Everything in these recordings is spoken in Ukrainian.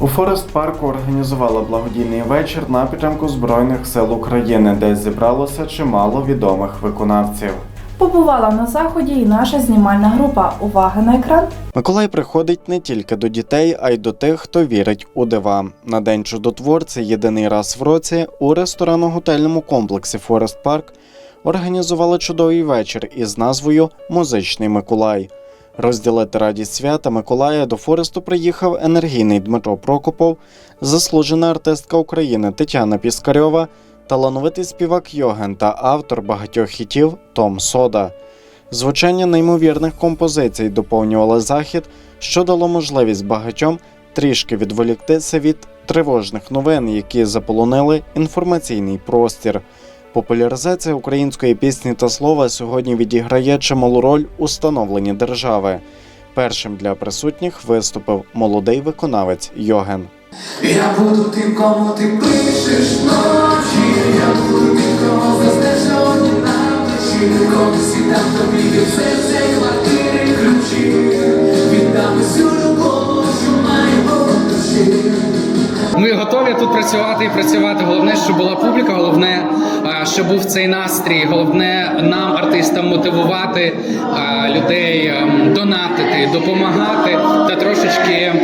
У Форест парку організували благодійний вечір на підтримку Збройних сил України, де зібралося чимало відомих виконавців. Побувала на заході і наша знімальна група. Увага на екран. Миколай приходить не тільки до дітей, а й до тих, хто вірить у дива. На день чудотворця єдиний раз в році у ресторанно-готельному комплексі Форест Парк організували чудовий вечір із назвою Музичний Миколай. Розділити радість свята Миколая до Форесту приїхав енергійний Дмитро Прокопов, заслужена артистка України Тетяна Піскарьова, талановитий співак Йоген та автор багатьох хітів Том Сода. Звучання неймовірних композицій доповнювали захід, що дало можливість багатьом трішки відволіктися від тривожних новин, які заполонили інформаційний простір. Популяризація української пісні та слова сьогодні відіграє чималу роль у становленні держави. Першим для присутніх виступив молодий виконавець Йоген. Я буду тим, кому ти пишеш ночі, я буду тим, кого заснеш сьогодні на плечі, колись віддам тобі від серця квартири ключі, віддам усю любов, що маю в душі. Ми готові тут працювати і працювати. Головне, щоб була публіка, головне, а, щоб був цей настрій. Головне нам, артистам, мотивувати людей, ем, донатити, допомагати та трошечки е,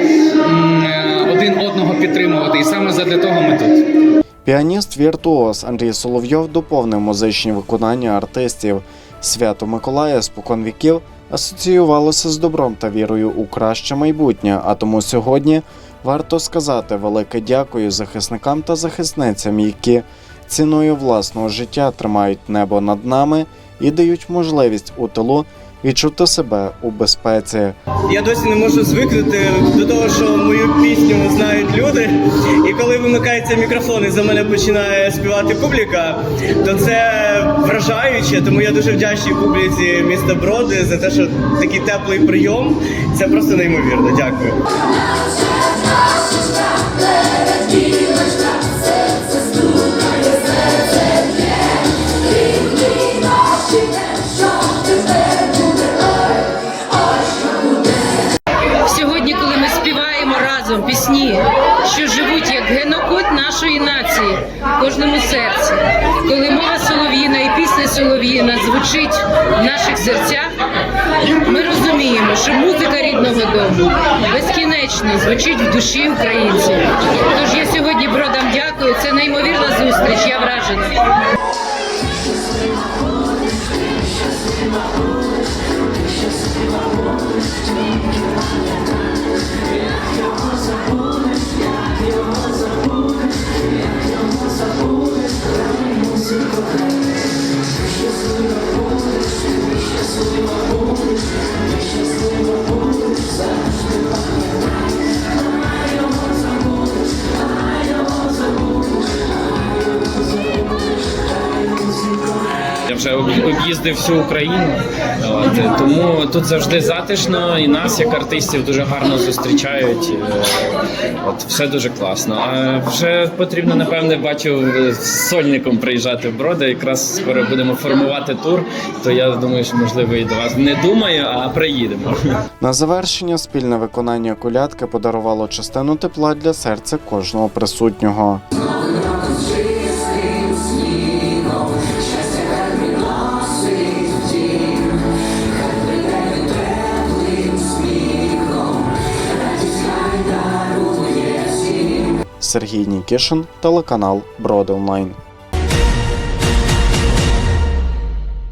один одного підтримувати. І саме задля того ми тут. Піаніст Віртуоз Андрій Соловйов доповнив музичні виконання артистів. Свято Миколая спокон віків асоціювалося з добром та вірою у краще майбутнє. А тому сьогодні варто сказати велике дякую захисникам та захисницям, які ціною власного життя тримають небо над нами і дають можливість у тилу відчути себе у безпеці. Я досі не можу звикнути до того, що мою пісню знають люди. І коли вимикається мікрофон і за мене починає співати публіка, то це вражаюче. Тому я дуже вдячний публіці міста Броди за те, що такий теплий прийом. Це просто неймовірно. Дякую. Кожному серці, коли мова солов'їна і пісня солов'їна звучить в наших серцях, ми розуміємо, що музика рідного дому безкінечно звучить в душі українців. Тож я сьогодні бродам дякую. Це неймовірна зустріч. Я вражена. Я вже об'їздив всю Україну, от, тому тут завжди затишно, і нас, як артистів, дуже гарно зустрічають. е, От все дуже класно. А вже потрібно, напевне, бачу з сольником приїжджати в Броди. Якраз скоро будемо формувати тур. То я думаю, що можливо і до вас не думаю, а приїдемо. На завершення спільне виконання колядки подарувало частину тепла для серця кожного присутнього. Сергій Нікішин, телеканал Броди Онлайн.